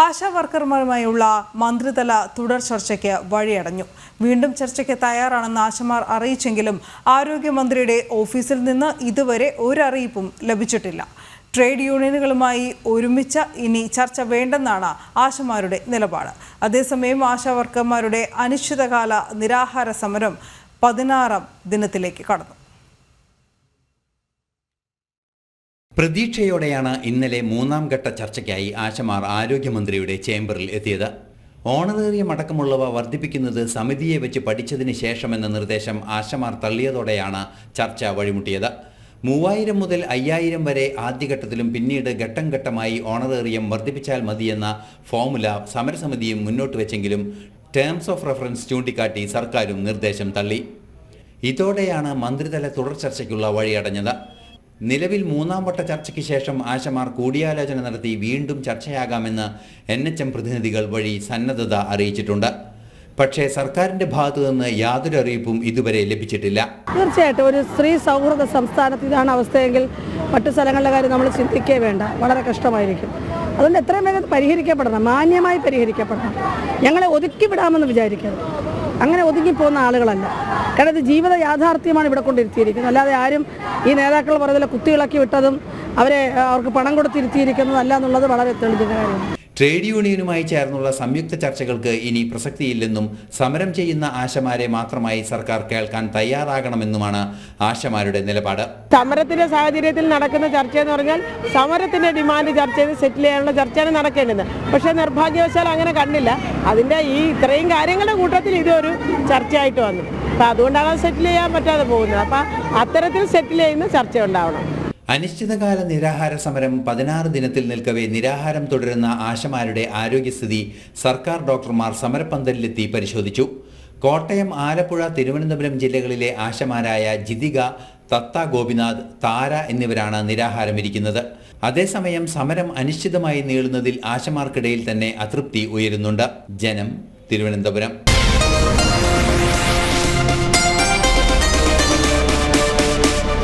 ആശാ വർക്കർമാരുമായുള്ള മന്ത്രിതല തുടർ ചർച്ചയ്ക്ക് വഴിയടഞ്ഞു. വീണ്ടും ചർച്ചയ്ക്ക് തയ്യാറാണെന്ന് ആശമാർ അറിയിച്ചെങ്കിലും ആരോഗ്യമന്ത്രിയുടെ ഓഫീസിൽ നിന്ന് ഇതുവരെ ഒരറിയിപ്പും ലഭിച്ചിട്ടില്ല. ട്രേഡ് യൂണിയനുകളുമായി ഒരുമിച്ച് ഇനി ചർച്ച വേണ്ടെന്നാണ് ആശമാരുടെ നിലപാട്. അതേസമയം ആശാ വർക്കർമാരുടെ അനിശ്ചിതകാല നിരാഹാര സമരം പതിനാറാം ദിനത്തിലേക്ക് കടന്നു. പ്രതീക്ഷയോടെയാണ് ഇന്നലെ മൂന്നാം ഘട്ട ചർച്ചയ്ക്കായി ആശമാർ ആരോഗ്യമന്ത്രിയുടെ ചേംബറിൽ എത്തിയത്. ഓണറേറിയം അടക്കമുള്ളവ വർദ്ധിപ്പിക്കുന്നത് സമിതിയെ വെച്ച് പഠിച്ചതിന് ശേഷമെന്ന നിർദ്ദേശം ആശമാർ തള്ളിയതോടെയാണ് ചർച്ച വഴിമുട്ടിയത്. മൂവായിരം മുതൽ അയ്യായിരം വരെ ആദ്യഘട്ടത്തിലും പിന്നീട് ഘട്ടം ഘട്ടമായി ഓണറേറിയം വർദ്ധിപ്പിച്ചാൽ മതിയെന്ന ഫോമുല സമരസമിതിയും മുന്നോട്ട് വെച്ചെങ്കിലും ടേംസ് ഓഫ് റെഫറൻസ് ചൂണ്ടിക്കാട്ടി സർക്കാരും നിർദ്ദേശം തള്ളി. ഇതോടെയാണ് മന്ത്രിതല തുടർ ചർച്ചയ്ക്കുള്ള വഴിയടഞ്ഞത്. നിലവിൽ മൂന്നാം വട്ട ചർച്ചയ്ക്ക് ശേഷം ആശമാർ കൂടിയാലോചന നടത്തി വീണ്ടും ചർച്ചയാകാമെന്ന് എൻ എച്ച് എം പ്രതിനിധികൾ വഴി സന്നദ്ധത അറിയിച്ചിട്ടുണ്ട്. പക്ഷേ സർക്കാരിന്റെ ഭാഗത്തു നിന്ന് യാതൊരു അറിയിപ്പും ഇതുവരെ ലഭിച്ചിട്ടില്ല. തീർച്ചയായിട്ടും ഒരു സ്ത്രീ സൗഹൃദ സംസ്ഥാനത്ത് ഇതാണ് അവസ്ഥയെങ്കിൽ മറ്റു സ്ഥലങ്ങളിലെ കാര്യം നമ്മൾ ചിന്തിക്കേ വേണ്ട. വളരെ കഷ്ടമായിരിക്കും. അതുകൊണ്ട് എത്രയും വേഗം പരിഹരിക്കപ്പെടണം. മാന്യമായി പരിഹരിക്കപ്പെടണം. ഞങ്ങളെ ഒതുക്കി വിടാമെന്ന് വിചാരിക്കരുത്. അങ്ങനെ ഒതുങ്ങിപ്പോകുന്ന ആളുകളല്ല. കാരണം ഇത് ജീവിത യാഥാർത്ഥ്യമാണ് ഇവിടെ കൊണ്ടിരുത്തിയിരിക്കുന്നത്. അല്ലാതെ ആരും ഈ നേതാക്കൾ പറഞ്ഞതിലെ കുത്തിയിളക്കി വിട്ടതും അവരെ അവർക്ക് പണം കൊടുത്തിരുത്തിയിരിക്കുന്നതും അല്ല എന്നുള്ളത് വളരെ തെളിഞ്ഞ കാര്യമാണ്. ട്രേഡ് യൂണിയനുമായി ചേർന്നുള്ള സംയുക്ത ചർച്ചകൾക്ക് ഇനി പ്രസക്തിയില്ലെന്നും സമരം ചെയ്യുന്ന ആശമാരെ മാത്രമായി സർക്കാർ കേൾക്കാൻ തയ്യാറാകണമെന്നുമാണ് ആശമാരുടെ നിലപാട്. സമരത്തിന്റെ സാഹചര്യത്തിൽ നടക്കുന്ന ചർച്ച എന്ന് പറഞ്ഞാൽ സമരത്തിന്റെ ഡിമാൻഡ് ചർച്ച ചെയ്ത് സെറ്റിൽ ചെയ്യാനുള്ള ചർച്ചയാണ് നടക്കേണ്ടത്. പക്ഷേ നിർഭാഗ്യവശാൽ അങ്ങനെ കണ്ടില്ല. അതിന്റെ ഈ ഇത്രയും കാര്യങ്ങളുടെ കൂട്ടത്തിൽ ഇതൊരു ചർച്ചയായിട്ട് വന്നു. അപ്പം അതുകൊണ്ടാണ് അത് സെറ്റിൽ ചെയ്യാൻ പറ്റാതെ പോകുന്നത്. അപ്പം അത്തരത്തിൽ സെറ്റിൽ ചെയ്യുന്ന ചർച്ച ഉണ്ടാവണം. അനിശ്ചിതകാല നിരാഹാര സമരം പതിനാറ് ദിനത്തിൽ നിൽക്കവേ നിരാഹാരം തുടരുന്ന ആശമാരുടെ ആരോഗ്യസ്ഥിതി സർക്കാർ ഡോക്ടർമാർ സമരപ്പന്തലിലെത്തി പരിശോധിച്ചു. കോട്ടയം ആലപ്പുഴ തിരുവനന്തപുരം ജില്ലകളിലെ ആശമാരായ ജിതിക തത്ത ഗോപിനാഥ് താര എന്നിവരാണ് നിരാഹാരമിരിക്കുന്നത്. അതേസമയം സമരം അനിശ്ചിതമായി നീളുന്നതിൽ ആശമാർക്കിടയിൽ തന്നെ അതൃപ്തി ഉയരുന്നുണ്ട്. ജനം തിരുവനന്തപുരം.